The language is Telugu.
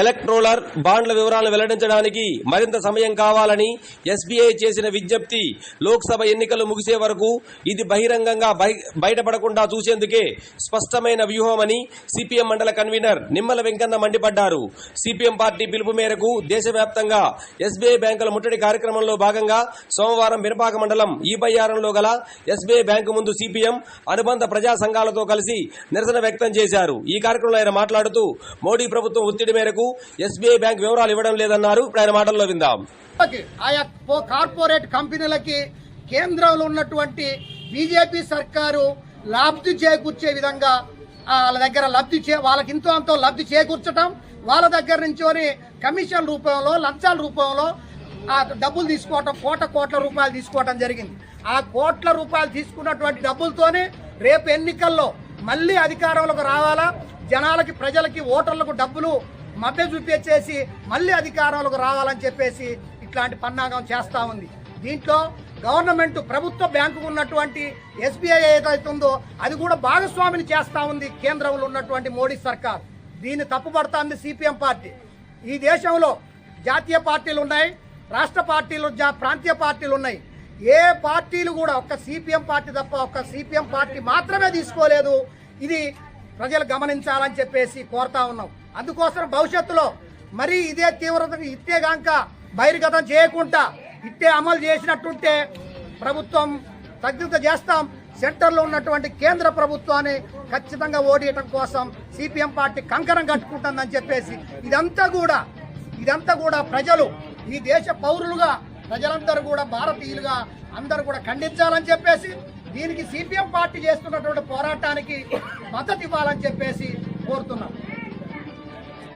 ఎలక్ట్రోలర్ బాండ్ల వివరాలను వెల్లడించడానికి మరింత సమయం కావాలని ఎస్బీఐ చేసిన విజ్ఞప్తి లోక్సభ ఎన్నికలు ముగిసే వరకు ఇది బహిరంగంగా బయటపడకుండా చూసేందుకే స్పష్టమైన వ్యూహమని సిపిఎం మండల కన్వీనర్ నిమ్మల వెంకన్న మండిపడ్డారు. సిపిఎం పార్టీ పిలుపు మేరకు దేశవ్యాప్తంగా ఎస్బీఐ బ్యాంకుల ముట్టడి కార్యక్రమంలో భాగంగా సోమవారం మిరపాక మండలం ఈబయ్యారంలో గల ఎస్బీఐ బ్యాంకు ముందు సిపిఎం అనుబంధ ప్రజా సంఘాలతో కలిసి నిరసన వ్యక్తం చేశారు. ఈ కార్యక్రమంలో ఆయన మాట్లాడుతూ మోడీ ప్రభుత్వం ఒత్తిడి మేరకు ఎస్బీఐ బ్యాంక్ వివరాలు ఇవ్వడం లేదన్నారు. ఇప్పుడు ఆయన మాటల్లో విందాం. ఆయా కార్పొరేట్ కంపెనీలకి కేంద్రంలో ఉన్నటువంటి బీజేపీ సర్కారు లబ్ధి చేకూర్చే విధంగా వాళ్ళ దగ్గర లబ్ధి చే వాళ్ళకి ఇంతో అంతో లబ్ధి చేకూర్చడం వాళ్ళ దగ్గర నుంచి కమిషన్ రూపంలో లంచాల రూపంలో ఆ డబ్బులు తీసుకోవటం కోట కోట్ల రూపాయలు తీసుకోవటం జరిగింది. ఆ కోట్ల రూపాయలు తీసుకున్నటువంటి డబ్బులతోనే రేపు ఎన్నికల్లో మళ్ళీ అధికారంలోకి రావాలా? జనాలకి ప్రజలకి ఓటర్లకు డబ్బులు మభ్య చూపించేసి మళ్ళీ అధికారంలోకి రావాలని చెప్పేసి ఇట్లాంటి పన్నాగం చేస్తూ ఉంది. దీంట్లో గవర్నమెంట్ ప్రభుత్వ బ్యాంకు ఉన్నటువంటి ఎస్బీఐ ఏదైతే ఉందో అది కూడా భాగస్వామిని చేస్తూ ఉంది కేంద్రంలో ఉన్నటువంటి మోడీ సర్కార్. దీన్ని తప్పుపడుతోంది సిపిఎం పార్టీ. ఈ దేశంలో జాతీయ పార్టీలు ఉన్నాయి రాష్ట్ర పార్టీలు జా- ప్రాంతీయ పార్టీలు ఉన్నాయి. ఏ పార్టీలు కూడా ఒక్క సిపిఎం పార్టీ తప్ప ఒక్క సిపిఎం పార్టీ మాత్రమే తీసుకోలేదు. ఇది ప్రజలు గమనించాలని చెప్పేసి కోరుతా ఉన్నాం. అందుకోసం భవిష్యత్తులో మరీ ఇదే తీవ్రత ఇట్టేగాక బహిర్గతం చేయకుండా ఇట్టే అమలు చేసినట్టుంటే ప్రభుత్వం తగ్గింత చేస్తాం. సెంటర్లో ఉన్నటువంటి కేంద్ర ప్రభుత్వాన్ని ఖచ్చితంగా ఓడియటం కోసం సిపిఎం పార్టీ కంకరం కట్టుకుంటుందని చెప్పేసి ఇదంతా కూడా ఇదంతా కూడా ప్రజలు ఈ దేశ పౌరులుగా ప్రజలందరూ కూడా భారతీయులుగా అందరూ కూడా ఖండించాలని చెప్పేసి దీనికి సిపిఎం పార్టీ చేస్తున్నటువంటి పోరాటానికి మద్దతు ఇవ్వాలని చెప్పేసి కోరుతున్నాం.